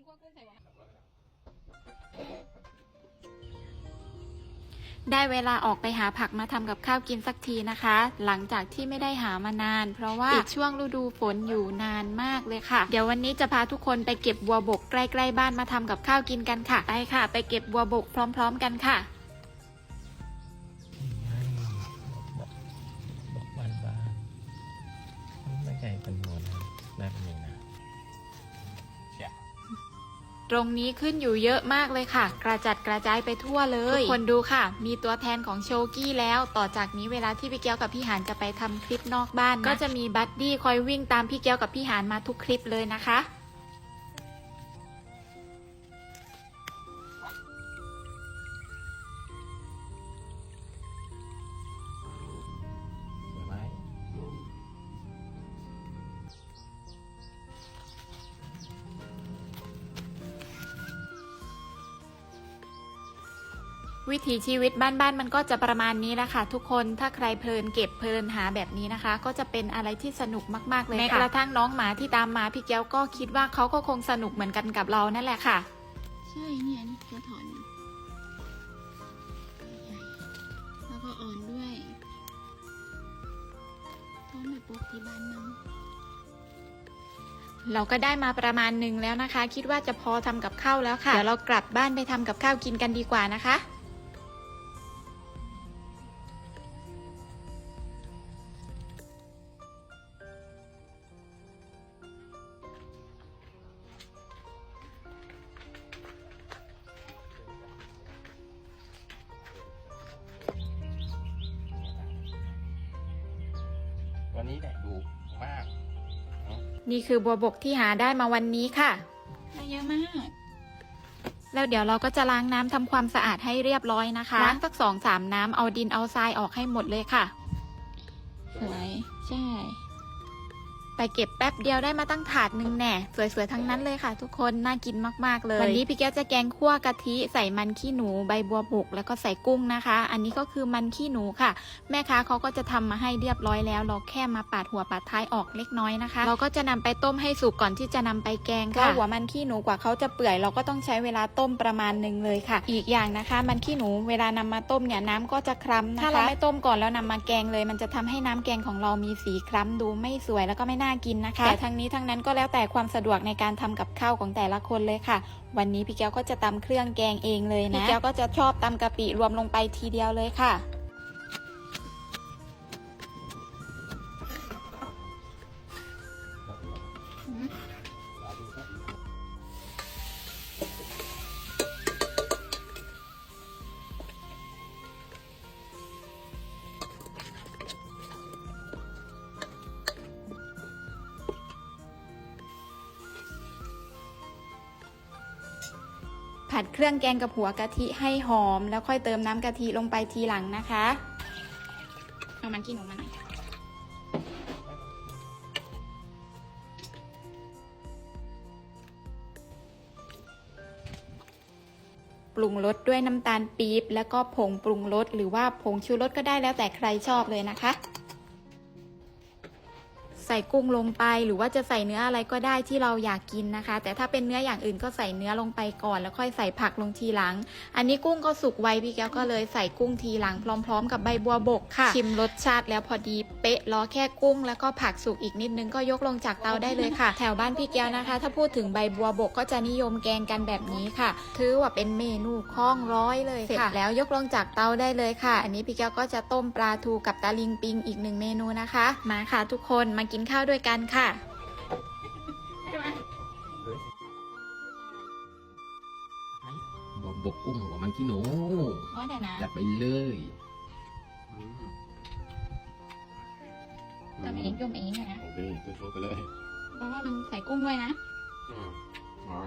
งคั่วกุ้งใส่หัวได้เวลาออกไปหาผักมาทำกับข้าวกินสักทีนะคะ หลังจากที่ไม่ได้หามานาน เพราะว่าติดช่วงฤดูฝนอยู่นานมากเลยค่ะ เดี๋ยววันนี้จะพาทุกคนไปเก็บบัวบกใกล้ๆบ้านมาทำกับข้าวกินกันค่ะไปค่ะ ไปเก็บบัวบกพร้อม ๆ กันค่ะบอกบานบานไม่ใหญ่เป็นหัวนะได้เป็นอย่างนะ ตรงนี้ขึ้นอยู่เยอะมากเลยค่ะ กระจัดกระจายไปทั่วเลยทุกคนดูค่ะ มีตัวแทนของโชกี้แล้ว ต่อจากนี้เวลาที่พี่เกียวกับพี่หานจะไปทำคลิปนอกบ้านนะก็จะมีบัดดี้คอยวิ่งตามพี่เกียวกับพี่หานมาทุกคลิปเลยนะคะ วิถีชีวิตบ้านๆมันก็จะประมาณนี้แหละค่ะ ทุกคนถ้าใครเพลินเก็บเพลินหาแบบนี้นะคะ ก็จะเป็นอะไรที่สนุกมากๆเลยค่ะแม้กระทั่งน้องหมาที่ตามมาพี่เกียวก็คิดว่าเขาก็คงสนุกเหมือนกันกับเรานั่นแหละค่ะ ใช่เนี่ยนี่กระถอนแล้วก็อ่อนด้วยต้นแบบปลูกที่บ้านน้องเราก็ได้มาประมาณหนึ่งแล้วนะคะ คิดว่าจะพอทำกับข้าวแล้วค่ะ เดี๋ยวเรากลับบ้านไปทำกับข้าวกินกันดีกว่านะคะ วันนี้แหละดูมาก นี่คือบัวบกที่หาได้มาวันนี้ค่ะได้เยอะมาก แล้วเดี๋ยวเราก็จะล้างน้ำทำความสะอาดให้เรียบร้อยนะคะ ล้างสักสองสามน้ำเอาดินเอาทรายออกให้หมดเลยค่ะ สวย ใช่ ไปเก็บแป๊บเดียวได้มาตั้งถาดหนึ่งแน่ สวยๆ ทั้งนั้นเลยค่ะ ทุกคน น่ากินมากๆเลย วันนี้พี่แก้วจะแกงคั่วกะทิใส่มันขี้หนูใบบัวบกแล้วก็ใส่กุ้งนะคะ อันนี้ก็คือมันขี้หนูค่ะ แม่ค้าเขาก็จะทำมาให้เรียบร้อยแล้ว เราแค่มาปาดหัวปาดท้ายออกเล็กน้อยนะคะ เราก็จะนำไปต้มให้สุกก่อนที่จะนำไปแกงค่ะหัวมันขี้หนูกว่าเขาจะเปื่อย เราก็ต้องใช้เวลาต้มประมาณหนึ่งเลยค่ะ อีกอย่างนะคะ มันขี้หนูเวลานำมาต้มเนี่ยน้ำก็จะคล้ำนะคะถ้าเราไม่ต้มก่อนแล้วนำมาแกงเลย มันจะทำให้น้ำแกงของเรามีสีคล้ำดูไม่สวยแล้วก็ไม่น่ากินนะคะ แต่ทั้งนี้ทั้งนั้นก็แล้วแต่ความสะดวกในการทำกับข้าวของแต่ละคนเลยค่ะ วันนี้พี่แก้วก็จะตำเครื่องแกงเองเลยนะพี่แก้วก็จะชอบตำกะปิรวมลงไปทีเดียวเลยค่ะ ผัดเครื่องแกงกับหัวกะทิให้หอม แล้วค่อยเติมน้ำกะทิลงไปทีหลังนะคะเอามันกินออกมาหน่อยปรุงรสด้วยน้ำตาลปี๊บแล้วก็ผงปรุงรสหรือว่าผงชูรสก็ได้แล้วแต่ใครชอบเลยนะคะ ใส่กุ้งลงไป หรือว่าจะใส่เนื้ออะไรก็ได้ที่เราอยากกินนะคะ แต่ถ้าเป็นเนื้ออย่างอื่นก็ใส่เนื้อลงไปก่อน แล้วค่อยใส่ผักลงทีหลัง อันนี้กุ้งก็สุกไวพี่แก้วก็เลยใส่กุ้งทีหลังพร้อม ๆ กับใบบัวบกค่ะ ชิมรสชาติแล้วพอดีเป๊ะรอแค่กุ้ง แล้วก็ผักสุกอีกนิดนึงก็ยกลงจากเตาได้เลยค่ะ แถวบ้านพี่แก้วนะคะ ถ้าพูดถึงใบบัวบกก็จะนิยมแกงกันแบบนี้ค่ะ ถือว่าเป็นเมนูคล้องร้อยเลยค่ะเสร็จแล้วยกลงจากเตาได้เลยค่ะ อันนี้พี่แก้วก็จะต้มปลาทูกับตะลิงปิงอีกหนึ่งเมนูนะคะ มาค่ะทุกคนมากินข้าวด้วยกันค่ะบอกบกกุ้งหัวมันขี้หนูอ๋อเดี๋ยวนะจัดไปเลยทำเองจุ่มเองอะนะโอเคตัวโชว์ไปเลยเพราะว่ามันใส่กุ้งด้วยนะ อืมอ๋อ